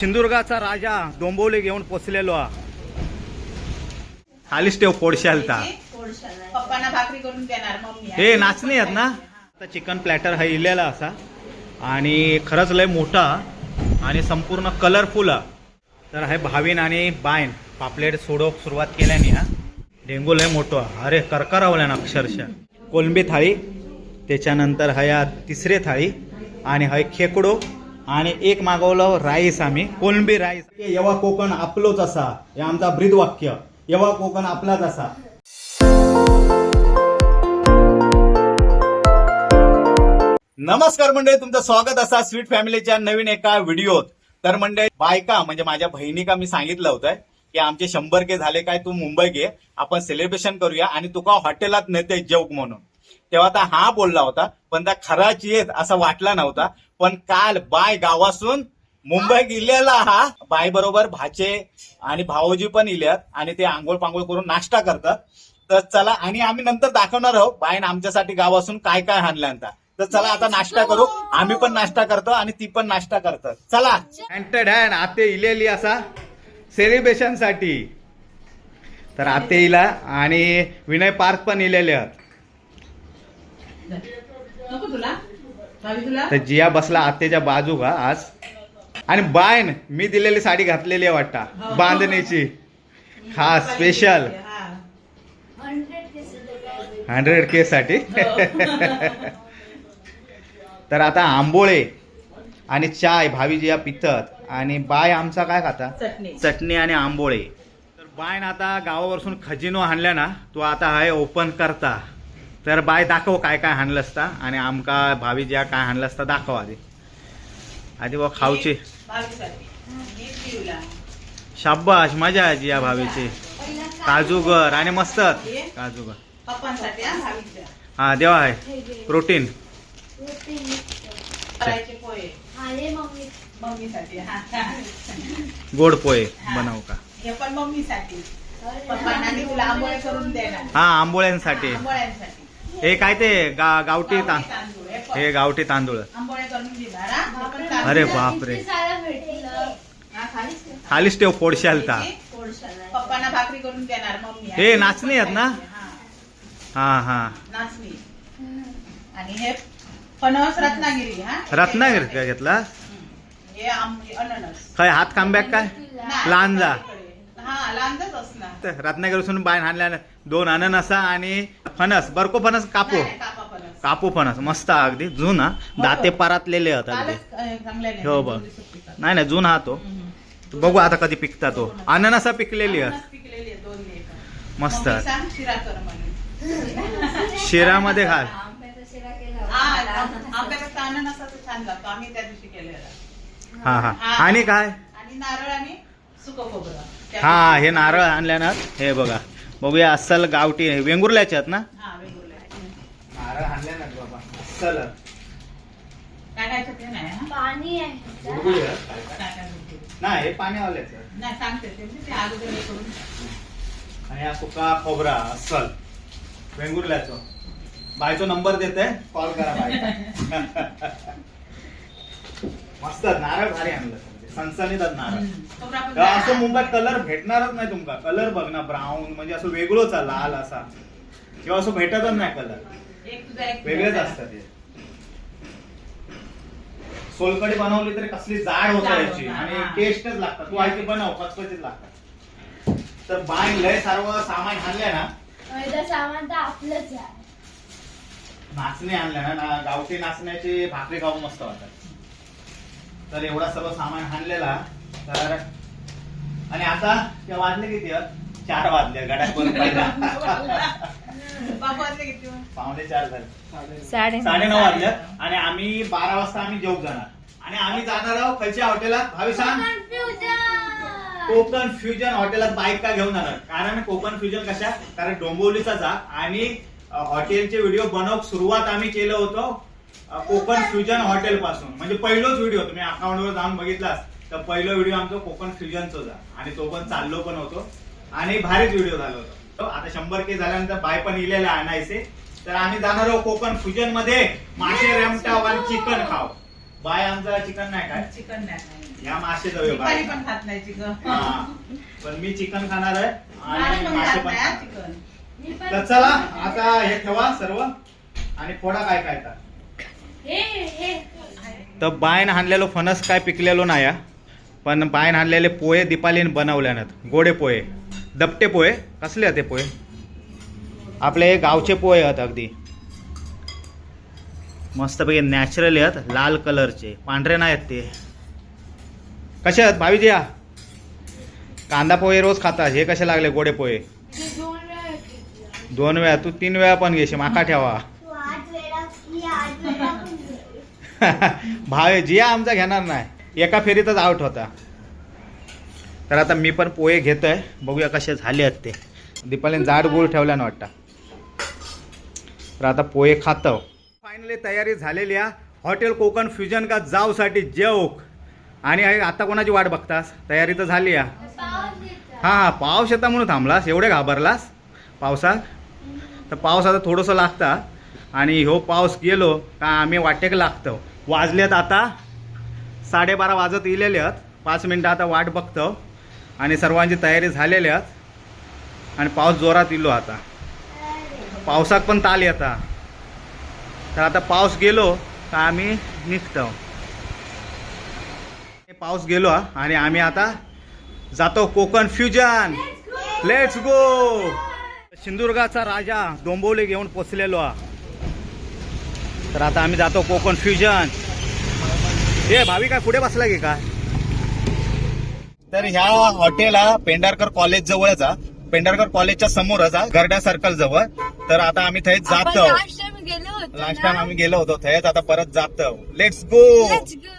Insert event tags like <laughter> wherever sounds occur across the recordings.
सिंधुदुर्गाचा राजा डोंबवले घेऊन पोचलेलो खालीच ठेव मम्मी हे नाचणी आहेत ना? आता चिकन प्लॅटर हा इलेला असा. आणि खरंच लय मोठा आणि संपूर्ण कलरफुल तर हे भावीन आणि बायन पापलेट सोडोक सुरुवात केल्याने हा. डेंगू लय मोठं. अरे करकरावल्या ना अक्षरशः. कोलंबी थाळी त्याच्यानंतर हा या तिसरे थाळी आणि हा एक खेकडो. आणि एक मागवलं राईस आम्ही कोलंबी राईस. येवा कोकण आपलोच असा हे आमचा ब्रीद वाक्य येवा कोकण आपलाच असा. नमस्कार मंडळी तुमचं स्वागत असा स्वीट फॅमिलीच्या नवीन एका व्हिडिओत. तर मंडळी बायका म्हणजे माझ्या बहिणीका मी सांगितलं होतं की आमचे शंभर के झाले काय तू मुंबई घे. आपण सेलिब्रेशन करूया आणि तुका हॉटेलात नेते जेवक म्हणून. तेव्हा आता हा बोलला होता पण त्या खराची येत असा वाटला नव्हता. पण काल बाय गावासून मुंबई गेलेला हा बाय बरोबर भाचे आणि भाऊजी पण इल्यात आणि ते आंघोळ पांघोळ करून नाश्ता करतात. तर चला आणि आम्ही नंतर दाखवणार आहोत बायन आमच्यासाठी गावासून काय काय आणल्यानंतर तर चला आता नाश्ता करू. आम्ही पण नाश्ता करतो आणि ती पण नाश्ता करतात. चला. हँटेड हँड आते इलेली असा सेलिब्रेशनसाठी. तर आते इला आणि विनय पार्क पण इलेले आहेत. तर जिया बसला आतेच्या बाजू का आज? आणि बायन मी दिलेली साडी घातलेली आहे वाटता. हो. बांधणीची. खास स्पेशल हा. हंड्रेड के साठी. तर आता आंबोळे आणि चाय भावी जिया पितत. आणि बाय आमचा काय खाता? चटणी. चटणी आणि आंबोळे. तर बायन आता गावावरसून खजिनो आणल्या ना तो आता हाय ओपन करता. तर बाय दाखव काय काय आणलं असता आणि आमका भावी ज्या काय आणलं असता दाखव आधी. आधी. हे पिऊला. शाब्बाश मजा आहे जिया भावीची काजूगर आणि मस्त. काजूगर. हा हा देवा आहे प्रोटीन. हा. गोड पोहे बनवू का? हे हा आंबोळ्यांसाठी. हे काय ते? गा गावठी ता हे गावठी तांदूळ. अरे बापरे. हा, खालीच ठेव. देणार मम्मी हे नाचणी आहेत ना? हा, हा हा. नाचणी. आणि हे फणस रत्नागिरी हा? रत्नागिरी काय घेतला. हे काय हात कांब्याक काय? नाही, लांजा. हा लांजाच असणार. रत्नागिरीसून बाय आणल्या दोन अननसा आणि फणस. बरको फणस कापू? कापा फणस. मस्त अगदी. जुन हा? दाते पारातलेले आहेत अगदी. हो बघ. नाही नाही जुन हा तो. बघू आता कधी पिकता तो. अननसा पिकलेली. मस्त. शिरामध्ये घाल. हा, हा आणि काय? हा हे नारळ आणल्यानं हे बघा. बघूया अस्सल गावठी वेंगुर्ल्याचे आहेत ना? हा हा? पाणी? नाही हे पाण्यावाल्याच आणि हा सुका खोबरा अस्सल. वेंगुर्ल्याचं. बायचा नंबर देते. कॉल करा बाय <laughs> <laughs> मस्त नारळ भारी आणलं. सनसनीत तर असं मुंबईत कलर भेटणारच नाही तुमका. कलर बघ ना ब्राऊन म्हणजे असं वेगळंच आहे, लाल असा. किंवा असं भेटतच नाही कलर एक तुझा एक वेगळेच. असतात हे सोलकडी बनवली तरी कसली जाड होत याची. आणि. टेस्टच लागतात. तू आयची बनव कचकचीत लागतात. तर बाय लय सर्व सामान आणलंय ना. सामान तर आपलंच आहे. नाचणे आणल्या ना ना गावठी नाचण्याची भाकरी खाऊ मस्त वाटतात. तर एवढा सर्व सामान आणलेला तर आणि आता ते वाजले किती? चार वाजले <laughs> वाजले किती वेळ? पावणे चार झाले. साडे साडे नऊ वाजल्यात आणि आम्ही बारा वाजता आम्ही जेवू जाणार. आणि आम्ही जाणार आहोत खयच्या हॉटेलात. भावी सांग. कोकण फ्युजन हॉटेलात बाईक का घेऊन जाणार? कारण कोकण फ्युजन कशा? कारण डोंबिवलीचा जा. आणि हॉटेलचे व्हिडिओ बनव सुरुवात आम्ही केलं होतं. कोकण फ्युजन हॉटेल पासून. म्हणजे पहिलोच व्हिडिओ तुम्ही अकाउंटवर जाऊन बघितलास तर पहिलं व्हिडिओ आमचं कोकण फ्युजनचं आणि तो पण चाललो पण होतो. आणि भारीच व्हिडिओ झाला होता. आता शंभर के झाल्यानंतर बाय पण इलेले आणायचे. तर आम्ही जाणार आहोत कोकण फ्युजनमध्ये मासे रेमटा आणि चिकन खाव बाय आमचा चिकन नाही काय चिकन नाही या मासे जाऊया बाय. पण खात नाही चिकन. हा. पण मी चिकन खाणार आहे. आणि मासे पण तर चला आता हे ठेवा सर्व. आणि फोडा काय काय तर बायन हाणलेलो फणस काय पिकलेलो नाही पण बायन हाणलेले पोहे दिपालीन बनवल्यानं गोडे पोहे. दपटे पोहे. कसले ते पोहे? आपले हे गावचे पोहे आहेत अगदी. मस्तपैकी नॅचरल आहेत लाल कलरचे. पांढरे नाही आहेत ते. कसे आहेत भावी या कांदा पोहे रोज खातात. हे कसे लागले गोडे पोहे? दोन वेळा तू तीन वेळा पण घेशी माका ठेवा तू आठ वेळा मी आठ वेळा पण घेतलं. भावे जिया आमचा घेणार नाही. एका फेरीतच आउट होता. तर आता मी पण पोहे घेतो आहे बघूया कसे झाले आहेत ते. दीपालीने जाड गोळ ठेवल्यानं वाटतं. तर आता पोहे खातो. फायनली तयारी झालेली आहे. हॉटेल कोकण फ्युजन का जावसाठी जेवक. आणि आता कोणाची वाट बघतास? तयारी तर झाली आहे. हां हां पाऊस येता म्हणून थांबलास? एवढे घाबरलास? पावसात? तर पाऊस आता थोडंसं लागता. आणि ह्यो पाऊस गेलो का आम्ही वाटेक लागतो. वाजलेत आता. साडेबारा वाजत इलेले आहेत. पाच मिनटं आता वाट बघतो. आणि सर्वांची तयारी झालेली आहेत. आणि पाऊस जोरात इलो आता. पावसात पण ताल येता. तर आता पाऊस गेलो तर आम्ही निघतो. पाऊस गेलो हा, आणि आम्ही आता जातो कोकण फ्युजन लेट्स गो सिंधुदुर्गाचा राजा डोंबोली घेऊन पोचलेलो. हा तर आता आम्ही जातो कोकण फ्युजन हे भावी काय पुढे बसला की काय? तर ह्या हॉटेल हा पेंढारकर कॉलेज जवळच हा पेंढारकर कॉलेजच्या समोरच हा गरडा सर्कल जवळ. तर आता आम्ही आपण जातो लास्ट. टाइम आम्ही गेलो होतो. थंयच आता परत जातो लेट्स गो Let's go.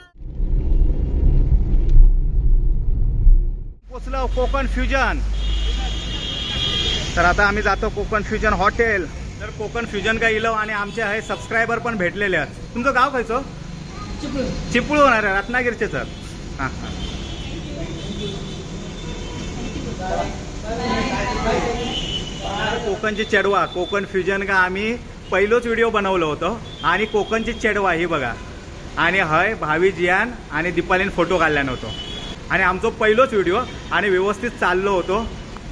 पोचलो कोकण फ्युजन तर आता आम्ही जातो कोकण फ्युजन हॉटेल. तर कोकण फ्युजन काय इलो आणि आमचे आहे सबस्क्रायबर पण भेटलेले आहेत. तुमचं गाव खायचं चिपळू होणार आहे रत्नागिरीचे सर. हां हां. कोकणची चेडवा कोकण फ्युजन का आम्ही पहिलोच व्हिडिओ बनवलं होतं. आणि कोकणची चेडवा ही बघा. आणि हय भावी जियान आणि दीपालीन फोटो काढला नव्हतो. आणि आमचं पहिलोच व्हिडिओ आणि व्यवस्थित चाललो होतो.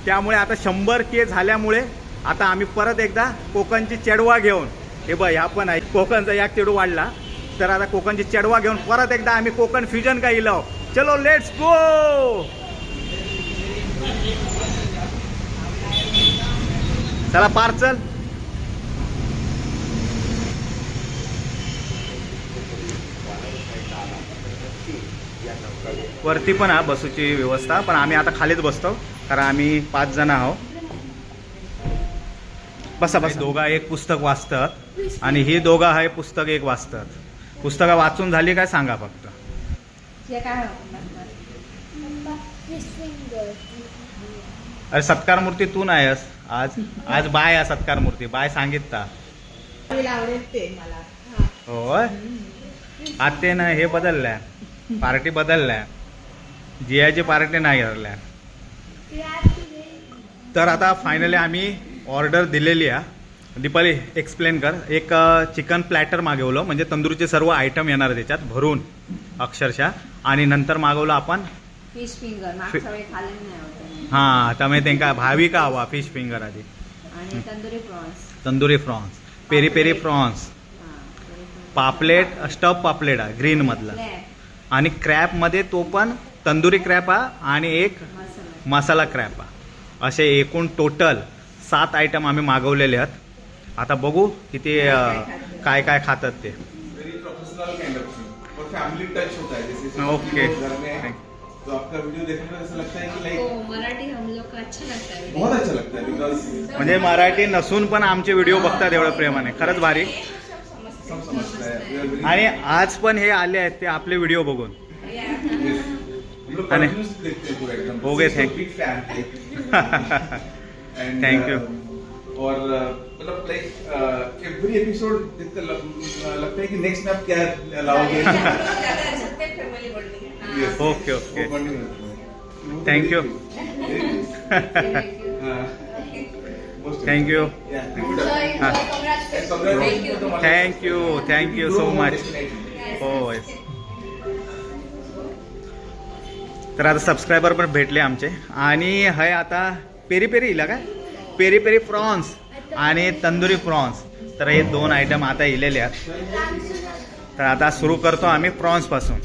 त्यामुळे आता शंभर के झाल्यामुळे आता आम्ही परत एकदा कोकणची चेडवा घेऊन हे बघ ह्या पण आहे. कोकणचा या चेडू वाढला. तर आता कोकणची चेडवा घेऊन परत एकदा आम्ही कोकण फ्युजन काही लाव चलो लेट्स गो चला पार्सल. वरती पण हा बसूची व्यवस्था पण आम्ही आता खालीच बसतो. कारण आम्ही पाच जण आहोत. बसा बसा. दोघा एक पुस्तक वाचतात आणि ही दोघं आहे पुस्तक एक वाचतात. पुस्तकं वाचून झाली काय सांगा फक्त. हे. अरे सत्कार मूर्ती तू नाही आहेस आज आज बाय आहे सत्कार मूर्ती. बाय सांगितता ते होय? आते ना हे बदलल्या. पार्टी बदलल्या. जियाची पार्टी नाही करल्या तर आता फायनली आम्ही ऑर्डर दिलेली आहे. दीपाली एक्सप्लेन कर. एक चिकन प्लॅटर मागवलं. म्हणजे तंदूरचे सर्व आयटम येणार त्याच्यात भरून अक्षरशः. आणि नंतर मागवलं आपण फिश फिंगर हां त्यामुळे त्यांना भावी का हवा? फिश फिंगर आधी. Tandoori prawns tandoori prawns peri peri prawns पापलेट स्टफ पापलेट आहे ग्रीन मधला. आणि क्रॅपमध्ये तो पण तंदुरी क्रॅप हा आणि एक मसाला. मसाला क्रॅप हा असे एकूण टोटल सात आयटम आम्ही मागवलेले आहेत. आता बघू किती अं, काय काय खातात ते. होता है जैसे जैसे Okay. घर में है तो आपका वीडियो देखने में ऐसा लगता है कि लाइक हो मराठी हम लोग को अच्छा लगता है बहुत अच्छा लगता है बिकॉज म्हणजे मराठी नसून पण आमचे व्हिडिओ बघतात एवढं प्रेमाने. खरंच भारी. आणि आज पण हे आले आहेत ते आपले व्हिडिओ बघून. देखते हैं पूरा एकदम हो And, Thank you. uh, और uh, मतलब लाइक एवरी एपिसोड लगता है कि नेक्स्ट में आप क्या लाओगे. ओके ओके है. हाँ. You. हां And congratulations to the- thank you thank you so much. हो येस तर आता सबस्क्रायबर पण भेटले आमचे आणि हय आता पेरी पेरी इला काय? पेरी पेरी प्रॉन्स आणि तंदुरी प्रॉन्स. तर हे दोन आयटम आता इलेले आहेत. तर आता सुरू करतो आम्ही प्रॉन्सपासून.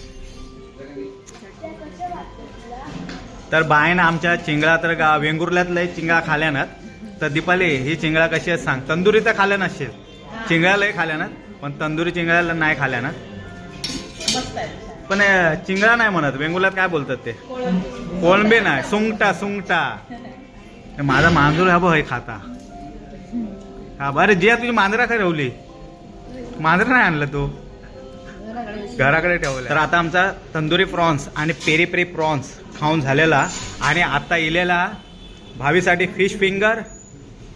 तर बायन आमच्या चिंगळा तर गा वेंगुर्ल्यातलं चिंगळा खाल्यानात. तर दीपाली ही चिंगळा कशी आहे सांग. तंदुरी तर खाल्या नसशील चिंगळ्यालाही खाल्यानात पण तंदुरी चिंगळ्याला नाही खाल्या ना पण चिंगळा नाही म्हणत. वेंगुर्ल्यात काय बोलतात ते? कोळंबी. कोळंबे नाही. सुंगटा सुंगटा. माझा मांजूर हा बघ हे खाता. हा बरं जे तुझी मांजरा काय ठेवली मांजरा नाही आणलं तू. घराकडे ठेवलं तर आता आमचा तंदुरी प्रॉन्स आणि पेरी पेरी प्रॉन्स खाऊन झालेला आणि आता इलेला भावीसाठी फिश फिंगर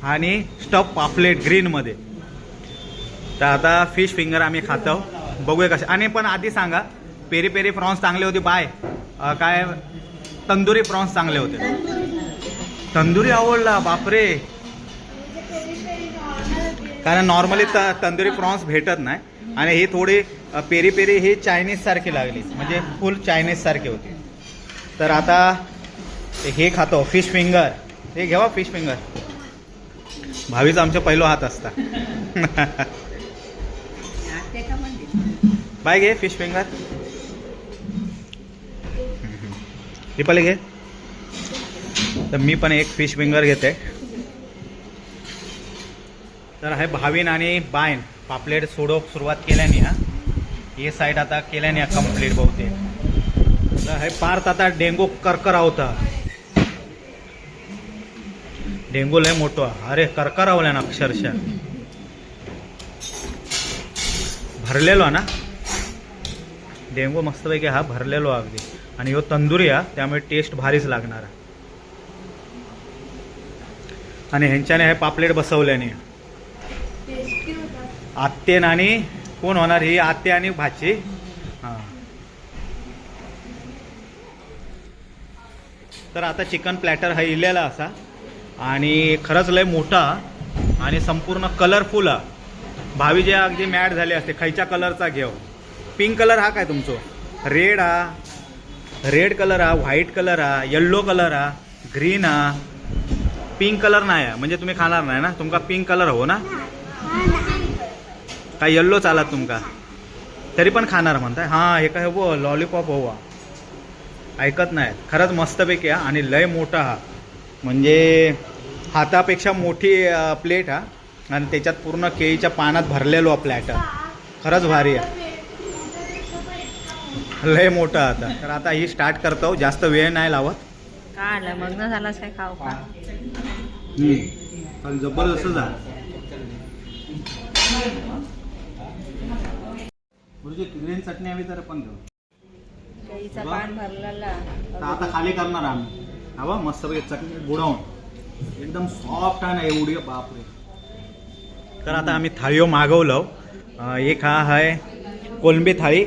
आणि स्टफ पापलेट ग्रीनमध्ये. तर आता फिश फिंगर आम्ही खातो. बघूया कसे. आणि पण आधी सांगा पेरी पेरी प्रॉन्स चांगले होते बाय. काय? तंदुरी प्रॉन्स चांगले होते. तंदुरी आवडला बापरे. कारण नॉर्मली त तंदुरी प्रॉन्स भेटत नाही. आणि ही थोडी पेरी पेरी ही चायनीज सारखे लागली. म्हणजे फुल चायनीज सारखे होती. तर आता हे खातो फिश फिंगर हे घेवा फिश फिंगर भावीचा आमच्या पहिलो हात असता. <laughs> बाय घे फिश फिंगर दीपाली घे. तर मी पण एक फिश फिंगर घेते. तर हे भावीन आणि बायन. पापलेट सोडो सुरुवात केल्याने हा. हे साईड आता केल्याने कंप्लीट बहुतेक. तर हे पार्थ आता डेंगू करकरावता डेंगू लय मोठो. अरे करकरावल्या ना अक्षरशः. भरलेलो ना. डेंगू मस्तपैकी हा भरलेलो अगदी. आणि ह्यो तंदुरी हा त्यामुळे टेस्ट भारीच लागणार हा. आणि ह्यांच्याने हे पापलेट बसवल्याने. आत्तेन आणि कोण होणार ही आत्ते आणि भाची? हां. तर आता चिकन प्लॅटर हा इलेला असा. आणि खरंच लय मोठा आणि संपूर्ण कलरफुल भावी जे अगदी मॅड झाले असते खयच्या कलरचा घेऊ पिंक कलर हा काय तुमचो? रेड हा. रेड कलर हा व्हाईट कलर हा येल्लो कलर हा ग्रीन हा. पिंक कलर नाही आहे. म्हणजे तुम्ही खाणार नाही ना? तुमका पिंक कलर हो ना? काय येल्लो चालत तुमका? तरी पण खाणार म्हणताय. हां हे काय हो लॉलीपॉप हो ऐकत नाही खरंच मस्तपैकी हा. आणि लय मोठा हा. म्हणजे हातापेक्षा मोठी प्लेट हा. आणि त्याच्यात पूर्ण केळीच्या पानात भरलेलो हा प्लॅटर खरंच भारी आहे. लय मोठा आता. तर आता ही स्टार्ट करतो. जास्त वेळ नाही लावत. काय आलं मग न झालास काय खाऊ का पण जबरदस्त झालं. गुरुजी ग्रीन चटणी हवी तर पण घेऊ. केळीचा वा. पान भरलेला. तर आता खाली करणार आम्ही. हवा मस्तपैकी चटणी बुडवून. एकदम सॉफ्ट आहे ना एवढी बापरे. तर आता आम्ही थाळीओ मागवलं. अं, एक हा आहे कोलंबी थाळी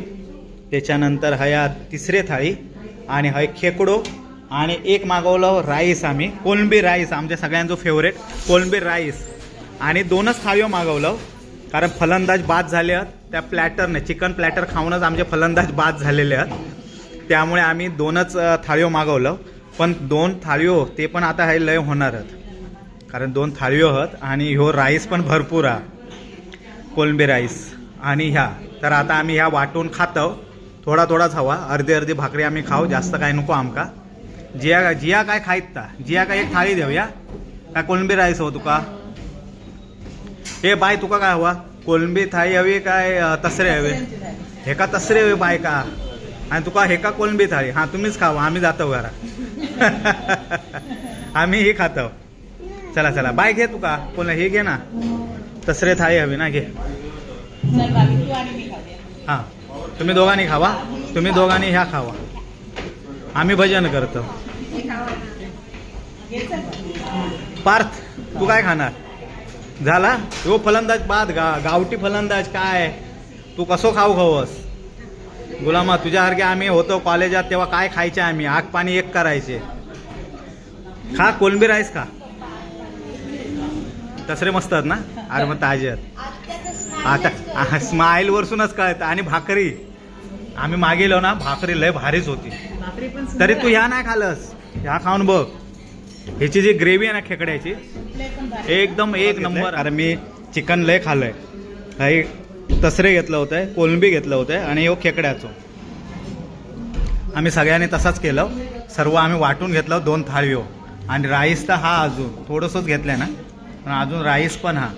त्याच्यानंतर हा या तिसरे थाळी आणि हा खेकडो. आणि एक मागवलं राईस आम्ही कोलंबी राईस आमच्या सगळ्यांचं फेवरेट कोलंबी राईस. आणि दोनच थाळीओ मागवलं कारण फलंदाज बाद झाले आहेत. त्या प्लॅटरने चिकन प्लॅटर खाऊनच आमचे फलंदाज बाद झालेले आहेत. त्यामुळे आम्ही दोनच अ, थाळीओ मागवलं. पण दोन थाळीओ ते पण आता हे लय होणार आहेत. कारण दोन थाळीओ आहेत आणि ह्यो राईस पण भरपूर हा कोलंबी राईस आणि ह्या. तर आता आम्ही ह्या वाटून खातो थोडा थोडाच हवा. अर्धी अर्धी भाकरी आम्ही खाऊ. जास्त काय नको आमका. जिया जिया काय खायत ता? जिया काय एक थाळी देऊया? काय कोलंबी राईस हो तुका? हे बाय तुका काय हवा? कोलंबी थाळी हवी काय तसरे हवे? हे का तसरे हवे बाय का? आणि तुका हे का कोलंबी थाळी? हां तुम्हीच खावा आम्ही जातो घरा. <laughs> आम्ही ही खातो. चला चला बाय घे तुका. कोण हे घे ना. तसरे थाळी हवी ना घे. हां. तुम्ही दोघांनी खावा. तुम्ही दोघांनी ह्या खावा. आम्ही भजन करतो. पार्थ तू काय खाणार? झाला? तो फलंदाज बाद गा गावठी फलंदाज काय? तू कसो खाऊ खावस? गुलामा तुझ्यासारखे आम्ही होतो कॉलेजात तेव्हा काय खायचे आम्ही? आग पाणी एक करायचे. खा कोलंबी राईस खा. तसरे मस्त आहेत ना? अरे मग ताजे आहेत. आता स्माईल वरसूनच कळत. आणि भाकरी. आम्ही मागेलो ना भाकरी लय भारीच होती. तरी तू. ह्या नाही खालस ह्या खाऊन बघ. ह्याची जी ग्रेव्ही आहे ना खेकड्याची. एकदम एक नंबर. अरे मी चिकन लय खाल्लंय. काही तसरे घेतलं होतं कोलंबी घेतलं होतं आणि यो खेकड्याचं. आम्ही सगळ्यांनी तसाच केलं. सर्व आम्ही वाटून घेतलं दोन थाळीओ आणि राईस तर हा अजून थोडंसंच घेतलंय ना. पण अजून राईस पण हा.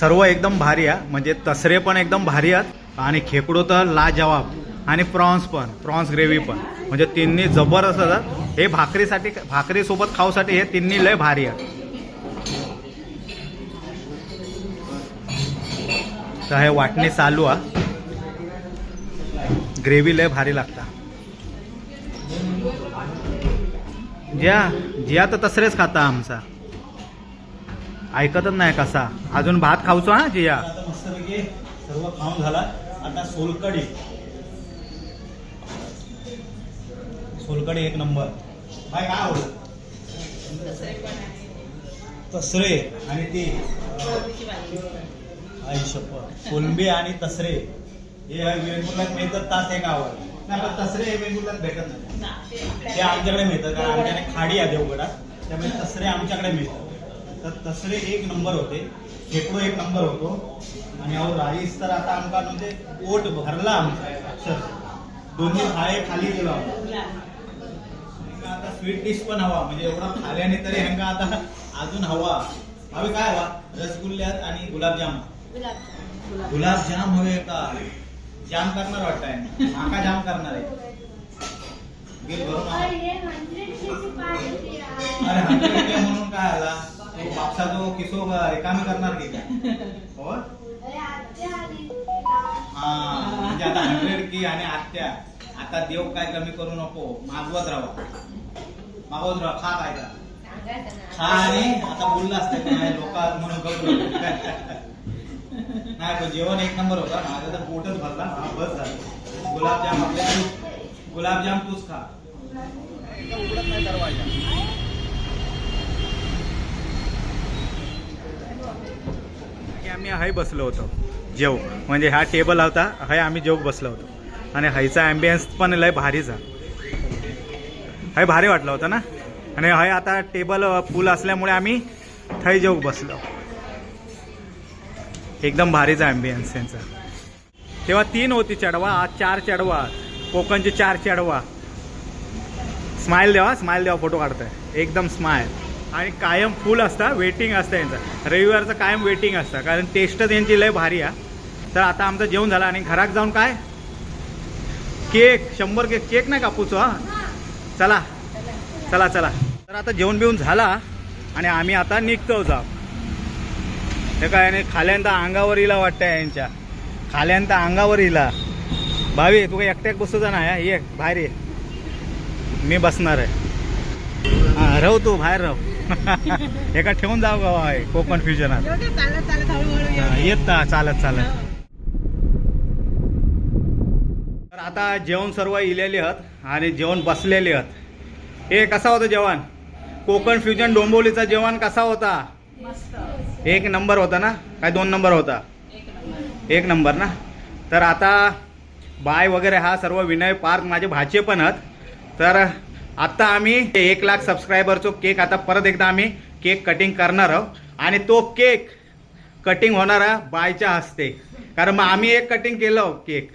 सर्व एकदम भारी आहे. म्हणजे तसरे पण एकदम भारी आहेत. आणि खेकडो तर लाजवाब. आणि प्रॉन्स पण प्रॉन्स ग्रेव्ही पण. म्हणजे तिन्ही जबरदस्त असतात. हे भाकरीसाठी भाकरीसोबत खाऊसाठी हे तिन्ही लय भारी आहे तर हे वाटणी चालू आहे. ग्रेव्ही लय भारी लागता जिया जिया तर तसरेच खाता आमचा. ऐकतच नाही कसा. अजून भात खाऊचो हा जिया? सर्व खाऊन झाला. आता सोलकडी सोलकडी एक नंबर. काय काय आवडत तसरे आणि ती आई शपथ कोलंबी आणि तसरे. हे वेंगुर्ल्यात मिळतात तास एक आवड नाही पण तसरे हे वेंगुर्ल्यात भेटत नाही. ते आमच्याकडे मिळतं कारण आमच्याकडे खाडी आहे देवगडात. त्यामुळे तसरे आमच्याकडे मिळतात. तर तसरे एक नंबर होते. खेकडो एक नंबर होतो. आणि अहो राईस तर आता आमका म्हणजे पोट भरला आमचा. अक्षरशः. दोन्ही थाळे खाली गेलो आता स्वीट डिश पण हवा. म्हणजे एवढा खाल्याने तरी ह्यांका आता अजून हवा. हवे काय हवा? रसगुल्ल्यात आणि गुलाबजाम. गुलाबजाम हवे का? जाम करणार वाटतंय. माका जाम करणार आहे. बिल भरून अरे म्हणून काय आला? तो बापसा किसो रिकामी करणार की काय? हो हा म्हणजे आता हंड्रेड की आणि आत्या. आता देव काय कमी करू नको मागवत राहा. मागवत राहा खा काय का खा आणि आता बोलला असतं की नाही लोक म्हणून करू नाही पण जेवण एक नंबर होता. माझा तर पोटच भरला. हा बस झालं. गुलाबजाम आपल्या गुलाबजाम तूच खा उघडत नाही दरवाजा की आम्ही हाय बसलो होतो. जेव. म्हणजे हा टेबल होता हाय आम्ही जेव बसलो होतो. आणि हायचा ॲम्बियन्स पण लय भारीचा हाय भारी वाटलं होतं ना? आणि हाय आता टेबल फुल असल्यामुळे आम्ही थंय जेव बसलो. एकदम भारीचा ॲम्बियन्स त्यांचा तेव्हा तीन होती चढवा आज चार चढवा कोकणची चार चढवा. स्माइल देवा स्माइल देवा फोटो काढतोय. एकदम स्माइल आणि कायम फुल असता वेटिंग असतं यांचं. रविवारचं कायम वेटिंग असतं कारण टेस्ट त्यांची लय भारी आहे. तर आता आमचं जेवण झालं आणि घरात जाऊन काय? केक शंभर केक केक नाही कापूचो हा? चला चला चला. तर आता जेवण बिवून झाला आणि आम्ही आता निघतो जा. हे काय आणि खाल्यांदा अंगावर इला वाटतंय यांच्या. खाल्यांदा अंगावर इला भावी तू काही एकट्याक बसूचा ना ये बाहेर ये. मी बसणार आहे. हां राहू तू बाहेर राहू. <laughs> एका ठेवून जाऊ गावा आहे कोकण फ्युजनात. येत ना चालत चालत. हो. तर आता जेवण सर्व इलेले आहेत आणि जेवण बसलेले आहेत हे कसा होतं जेवण? कोकण फ्युजन डोंबिवलीचा जेवण कसा होता? एक नंबर होता ना? काय दोन नंबर होता? एक नंबर एक नंबर ना? तर आता बाय वगैरे हा सर्व विनय पार्क माझे भाचे पण आहेत तर आता आम्ही एक लाख सबस्क्रायबरचो केक आता परत एकदा आम्ही केक कटिंग करणार आहोत. आणि तो केक कटिंग होणार आहे बायच्या हस्ते. कारण मग आम्ही एक कटिंग केलं केक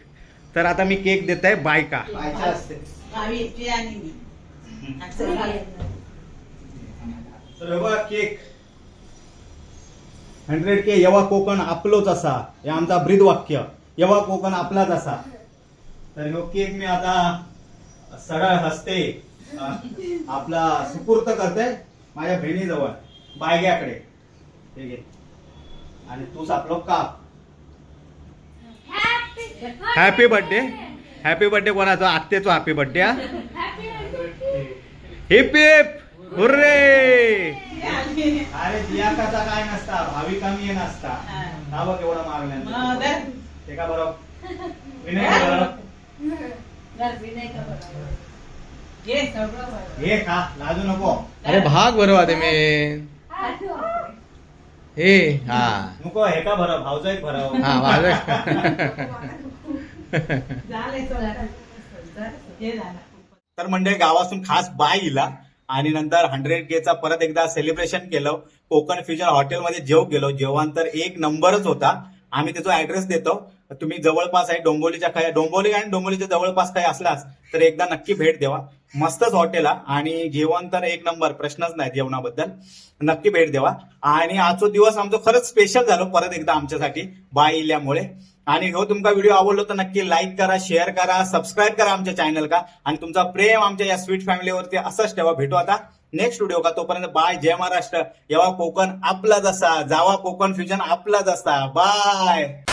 तर आता मी केक देत आहे बायका बायच्या हस्ते हे केक हंड्रेड के यवा कोकण आपलोच असा. हे आमचा ब्रीद वाक्य यवा कोकण आपलाच असा. तर ह्यो केक मी आता सरळ हस्ते आपला सुपूर्त करते माझ्या बहिणीजवळ बायग्याकडे. हे घे. आणि तूच आपलं काप. हॅपी बर्थडे हॅपी बर्थडे कोणाचा? आत्तेचो हॅपी बर्थडे हा. Hip hip hurray. अरे कसा काय नसता? भाविका मी नसता हा. हा बघ एवढा मग मागल्या. ते का बरोबर विनय का बरोबर दर विनय का बरोबर. ये. हे खा लाजू नको. अरे भाग बरोबर आहे मी. हे हा. नको हे का भरव? भाऊचा एक भरव. हा माझं तर मंडळी गावातून खास बाय इला आणि नंतर हंड्रेड केचा परत एकदा सेलिब्रेशन केलं. कोकण फ्युजन हॉटेलमध्ये जेव गेलो. जेवण एक नंबरच होता. आम्ही त्याचा ऍड्रेस देतो. तुम्ही जवळपास आहे डोंबोलीच्या काही डोंबोली आणि डोंबोलीच्या जवळपास काही असलास तर एकदा नक्की भेट द्यावा. मस्तच हॉटेल हा. आणि जेवण तर एक नंबर प्रश्नच नाही जेवणाबद्दल. नक्की भेट द्यावा. आणि आजचा दिवस आमचा खरंच स्पेशल झालो हो, परत एकदा आमच्यासाठी बाय इल्यामुळे. आणि हो तुमचा व्हिडिओ आवडलो तर नक्की लाईक करा शेअर करा सबस्क्राईब करा आमच्या चॅनल का. आणि तुमचा प्रेम आमच्या या स्वीट फॅमिलीवरती असंच ठेवा भेटू आता नेक्स्ट व्हिडिओ का. तोपर्यंत बाय जय महाराष्ट्र. येवा कोकण आपलाच असा जावा कोकण फ्युजन आपलाच असता बाय